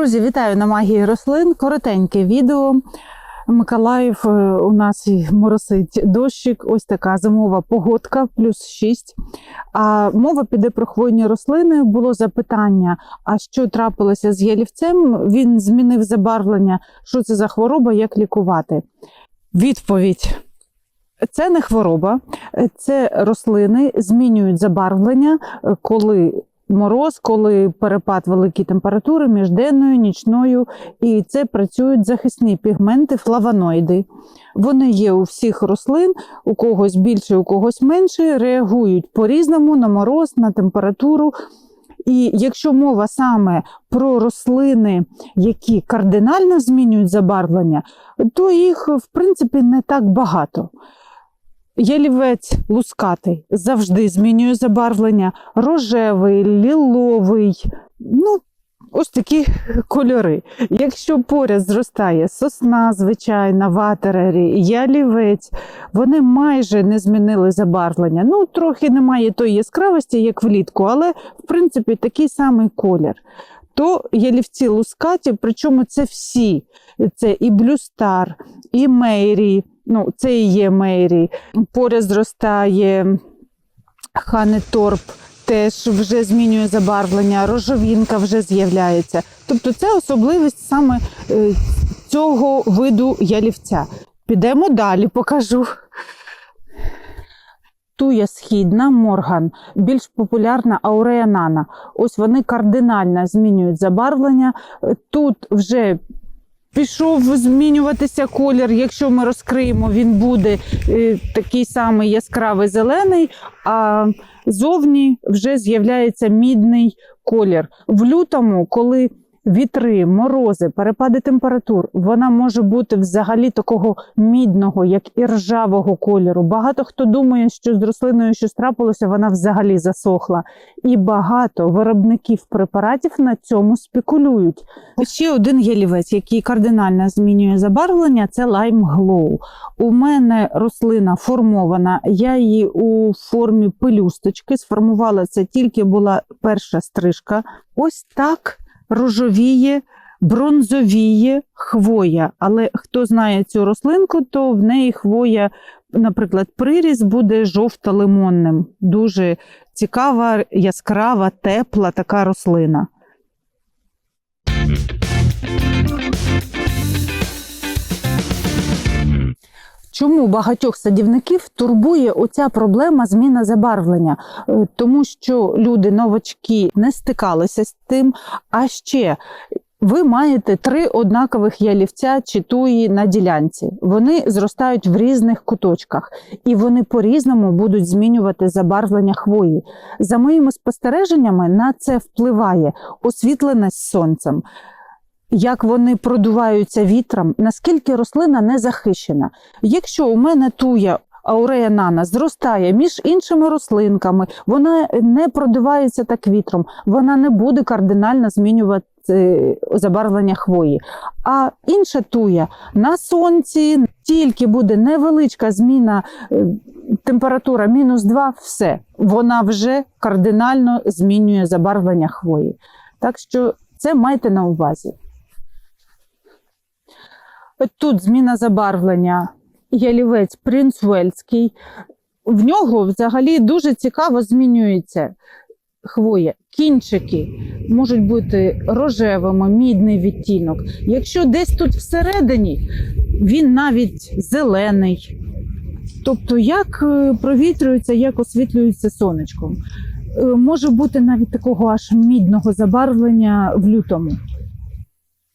Друзі, вітаю на магії рослин. Коротеньке відео. Миколаїв е, у нас моросить дощик. Ось така зимова погодка, плюс 6. А мова піде про хвойні рослини. Було запитання: а що трапилося з ялівцем? Він змінив забарвлення. Що це за хвороба, як лікувати? Відповідь. Це не хвороба, це рослини змінюють забарвлення, коли мороз, коли перепад великої температури між денною, нічною, і це працюють захисні пігменти, флавоноїди. Вони є у всіх рослин, у когось більше, у когось менше, реагують по-різному на мороз, на температуру. І якщо мова саме про рослини, які кардинально змінюють забарвлення, то їх в принципі не так багато. Ялівець лускатий завжди змінює забарвлення, рожевий, ліловий. Ну, ось такі кольори. Якщо поряд зростає сосна, звичайна, ватерері, ялівець, вони майже не змінили забарвлення. Ну, трохи немає тої яскравості, як влітку, але в принципі такий самий колір. То ялівці лускаті, причому це всі. Це і блюстар, і мейрі, ну, це і є мейрі. Поряд зростає ханеторп, теж вже змінює забарвлення, рожовінка вже з'являється. Тобто це особливість саме е, цього виду ялівця. Підемо далі, покажу. Туя східна морган, більш популярна ауреянана. Ось вони кардинально змінюють забарвлення. Тут вже пішов змінюватися колір. Якщо ми розкриємо, він буде е, такий самий яскравий зелений, а зовні вже з'являється мідний колір. В лютому, коли вітри, морози, перепади температур, вона може бути взагалі такого мідного, як і ржавого кольору. Багато хто думає, що з рослиною щось трапилося, вона взагалі засохла. І багато виробників препаратів на цьому спекулюють. Ще один ялівець, який кардинально змінює забарвлення, це Lime Glow. У мене рослина формована, я її у формі пелюсточки сформувала це тільки була перша стрижка. Ось так рожовіє, бронзовіє хвоя. Але хто знає цю рослинку, то в неї хвоя, наприклад, приріз буде жовто-лимонним. Дуже цікава, яскрава, тепла така рослина. Чому багатьох садівників турбує оця проблема зміна забарвлення? Е, Тому що люди новачки не стикалися з тим. А ще ви маєте три однакових ялівця чи туї на ділянці. Вони зростають в різних куточках, і вони по-різному будуть змінювати забарвлення хвої. За моїми спостереженнями, на це впливає освітленість сонцем. Як вони продуваються вітром, наскільки рослина не захищена. Якщо у мене туя аурея нана зростає між іншими рослинками, вона не продувається так вітром, вона не буде кардинально змінювати е, забарвлення хвої. А інша туя на сонці тільки буде невеличка зміна е, температура мінус 2, все, вона вже кардинально змінює забарвлення хвої. Так що це майте на увазі. Тут зміна забарвлення. Ялівець принц Уельський. В нього взагалі дуже цікаво змінюється хвоя. Кінчики можуть бути рожевими, мідний відтінок. Якщо десь тут всередині, він навіть зелений. Тобто, як е, провітрюється, як освітлюється сонечком. Е, Може бути навіть такого аж мідного забарвлення в лютому.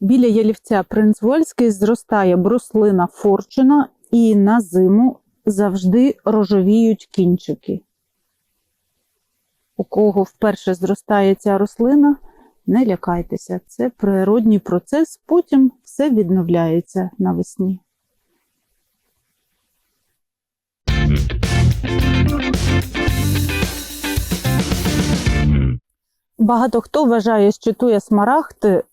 Біля ялівця принц Вольський зростає бруслина форчуна, і на зиму завжди рожовіють кінчики. У кого вперше зростає ця рослина, не лякайтеся, це природній процес, потім все відновляється навесні. Багато хто вважає, що туя смарагд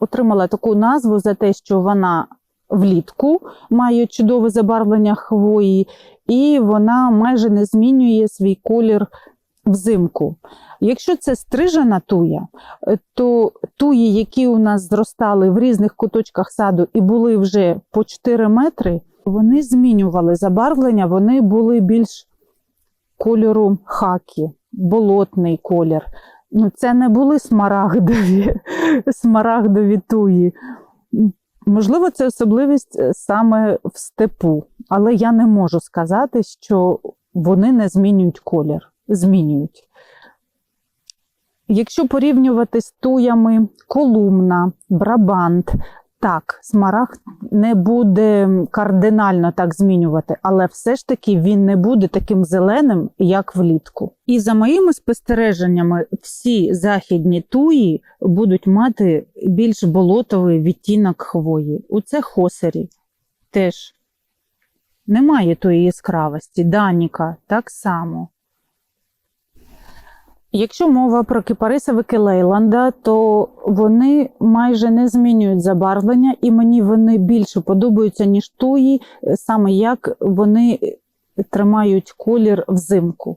отримала таку назву за те, що вона влітку має чудове забарвлення хвої, і вона майже не змінює свій колір взимку. Якщо це стрижена туя, е, то туї, які у нас зростали в різних куточках саду і були вже по 4 метри, вони змінювали забарвлення, вони були більш кольору хакі, болотний колір. Ну, це не були смарагдові, смарагдові туї. Можливо, це особливість е, саме в степу, але я не можу сказати, що вони не змінюють колір. Змінюють. Якщо порівнювати з туями колумна, брабант, так, смарагд не буде кардинально так змінювати, але все ж таки він не буде таким зеленим, як влітку. І за моїми спостереженнями, всі західні туї будуть мати більш болотовий відтінок хвої. У це хосері теж немає тої яскравості. Даніка так само. Якщо мова про кипарисовики Лейланда, то вони майже не змінюють забарвлення, і мені вони більше подобаються, ніж туї, саме як вони тримають колір взимку.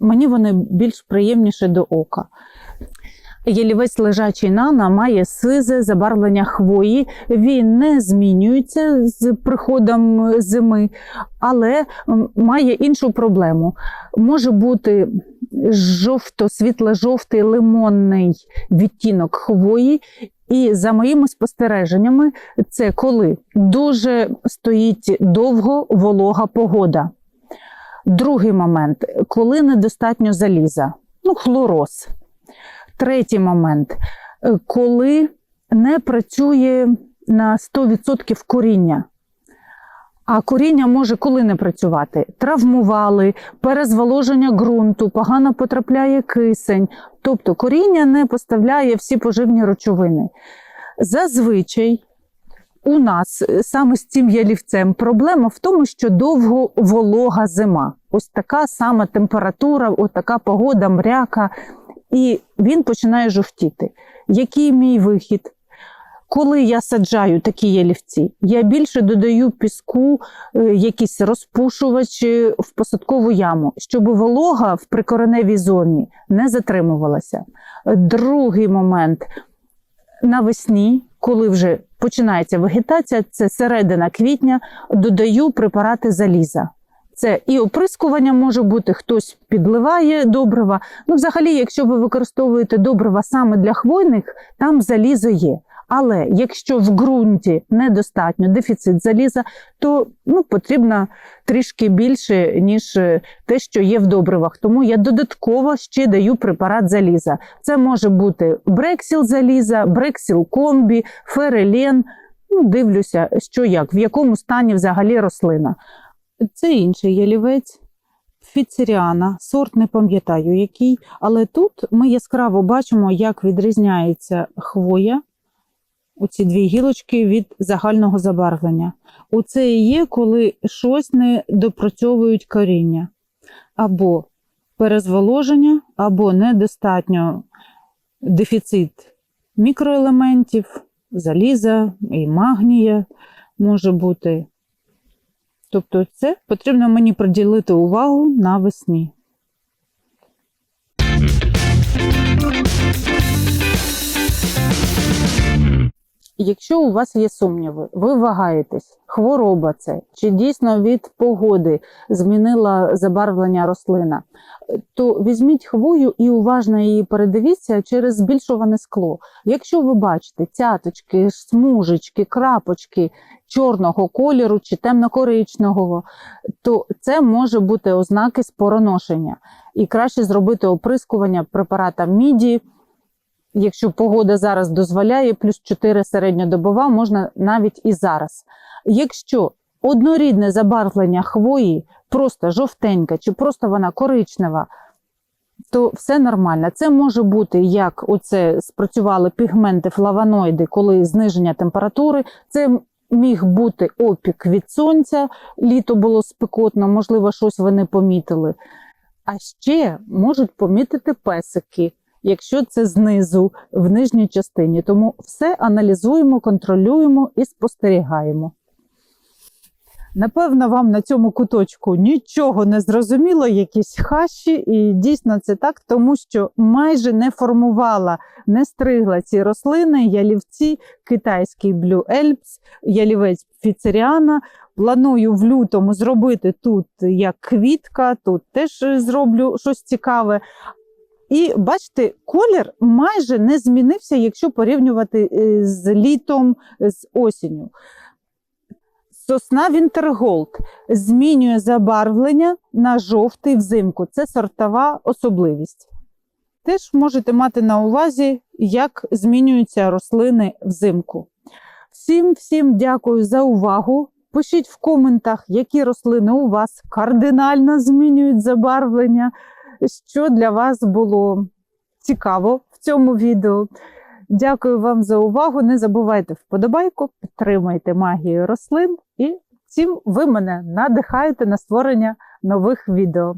Мені вони більш приємніші до ока. Ялівець лежачий нана має сизе забарвлення хвої. Він не змінюється з приходом зими, але має іншу проблему. Може бути жовто, світло-жовтий лимонний відтінок хвої. І за моїми спостереженнями, це коли дуже стоїть довго волога погода. Другий момент, коли недостатньо заліза, ну, хлороз. Третій момент, коли не працює на 100% коріння. А коріння може коли не працювати? Травмували, перезволоження ґрунту, погано потрапляє кисень. Тобто коріння не поставляє всі поживні речовини. Зазвичай у нас е, саме з цим ялівцем проблема в тому, що довго волога зима. Ось така сама температура, ось така погода, мряка, і він починає жовтіти. Який мій вихід? Коли я саджаю такі ялівці, я більше додаю піску, е, якісь розпушувачі в посадкову яму, щоб волога в прикореневій зоні не затримувалася. Другий момент навесні, коли вже починається вегетація, це середина квітня, додаю препарати заліза. Це і оприскування може бути, хтось підливає добрива. Ну, взагалі, якщо ви використовуєте добрива саме для хвойних, там залізо є. Але якщо в ґрунті недостатньо дефіцит заліза, то ну, потрібно трішки більше, ніж е, те, що є в добривах. Тому я додатково ще даю препарат заліза. Це може бути брексіл заліза, брексіл комбі, ферелен. Ну, дивлюся, що як, в якому стані взагалі рослина. Це інший ялівець. Фіцеріана, сорт не пам'ятаю який, але тут ми яскраво бачимо, як відрізняється хвоя, оці дві гілочки від загального забарвлення. Оце і є, коли щось не допрацьовують коріння. Або перезволоження, або недостатньо дефіцит мікроелементів, заліза і магнія може бути. Тобто, це потрібно мені приділити увагу навесні. Якщо у вас є сумніви, ви вагаєтесь, хвороба це, чи дійсно від погоди змінила забарвлення рослина, то візьміть хвою і уважно її передивіться через збільшуване скло. Якщо ви бачите цяточки, смужечки, крапочки чорного кольору чи темно-коричневого, то це може бути ознаки спороношення. І краще зробити оприскування препаратом міді. Якщо погода зараз дозволяє, плюс 4 середньодобова, можна навіть і зараз. Якщо однорідне забарвлення хвої, просто жовтенька чи просто вона коричнева, то все нормально. Це може бути як оце спрацювали пігменти, флавоноїди, коли зниження температури. Це міг бути опік від сонця, літо було спекотно, можливо, щось ви не помітили. А ще можуть помітити песики якщо це знизу, в нижній частині. Тому все аналізуємо, контролюємо і спостерігаємо. Напевно, вам на цьому куточку нічого не зрозуміло, якісь хащі, і дійсно це так, тому що майже не формувала, не стригла ці рослини, ялівці, китайський Blue Alps, ялівець Фіцеріана. Планую в лютому зробити тут як квітка, тут теж зроблю щось цікаве. І бачите, колір майже не змінився, якщо порівнювати е, з літом, з осінню. Сосна Вінтерголд змінює забарвлення на жовтий взимку. Це сортова особливість. Теж можете мати на увазі, як змінюються рослини взимку. Всім всім дякую за увагу. Пишіть в коментах, які рослини у вас кардинально змінюють забарвлення, що для вас було цікаво в цьому відео. Дякую вам за увагу. Не забувайте вподобайку, підтримайте магію рослин і цим ви мене надихаєте на створення нових відео.